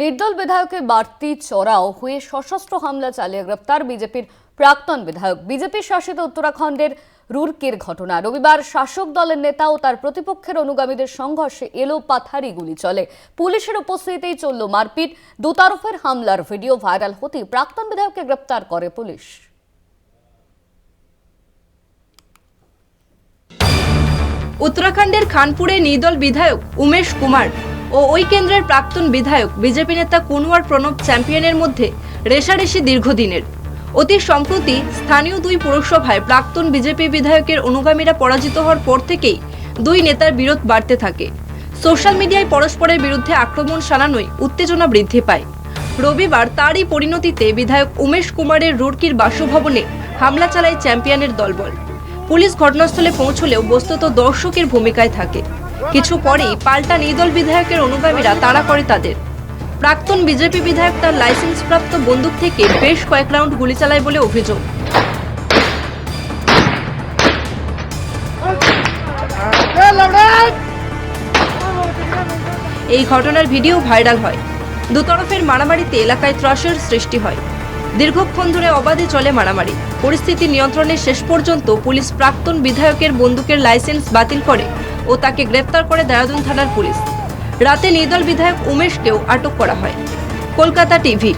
নির্দল বিধায়কের বাড়তি চড়াও হয়ে সশস্ত্র হামলা চালিয়ে গ্রেপ্তার বিজেপির প্রাক্তন বিধায়ক। বিজেপি শাসিত উত্তরাখণ্ডের রুরকির ঘটনা। রবিবার শাসক দলের নেতা ও তার প্রতিপক্ষের অনুগামীদের সংঘর্ষে এলো পাথারি গুলি চলে। পুলিশের উপস্থিতিতেই চলল মারপিট। দুতরফের হামলার ভিডিও ভাইরাল হতেই প্রাক্তন বিধায়ককে গ্রেপ্তার করে পুলিশ। উত্তরাখণ্ডের খানপুরে নির্দল বিধায়ক উমেশ কুমার ও ওই কেন্দ্রের প্রাক্তন বিধায়ক, বিজেপি নেতা কুনওয়ার প্রণব চ্যাম্পিয়নের মধ্যে রেশারেশি দীর্ঘদিনের। অতি সম্প্রতি স্থানীয় দুই পুরসভায় প্রাক্তন বিজেপি বিধায়কের অনুগামীরা পরাজিত হওয়ার পর থেকেই দুই নেতার বিরোধ বাড়তে থাকে। সোশ্যাল মিডিয়ায় পরস্পরের বিরুদ্ধে আক্রমণ শানানোয় উত্তেজনা বৃদ্ধি পায়। রবিবার তারই পরিণতিতে বিধায়ক উমেশ কুমারের রুড়কির বাসভবনে হামলা চালায় চ্যাম্পিয়নের দলবল। পুলিশ ঘটনাস্থলে পৌঁছলেও বস্তুত দর্শকের ভূমিকায় থাকে। কিছু পরেই পাল্টা নির্দল বিধায়কের অনুগামীরা তাড়া করে তাদের। প্রাক্তন বিজেপি বিধায়ক তার লাইসেন্সপ্রাপ্ত বন্দুক থেকে বেশ কয়েক রাউন্ড গুলি চালায় বলে অভিযোগ। এই ঘটনার ভিডিও ভাইরাল হয়। দুতরফের মারামারিতে এলাকায় ত্রাসের সৃষ্টি হয়। দীর্ঘক্ষণ ধরে অবাধে চলে মারামারি। পরিস্থিতি নিয়ন্ত্রণে শেষ পর্যন্ত পুলিশ প্রাক্তন বিধায়কের বন্দুকের লাইসেন্স বাতিল করে। ও তাকে গ্রেপ্তার করে দেরাদুন থানার পুলিশ। রাতে নির্দল বিধায়ক উমেশকেও আটক করা হয়। কলকাতা টিভি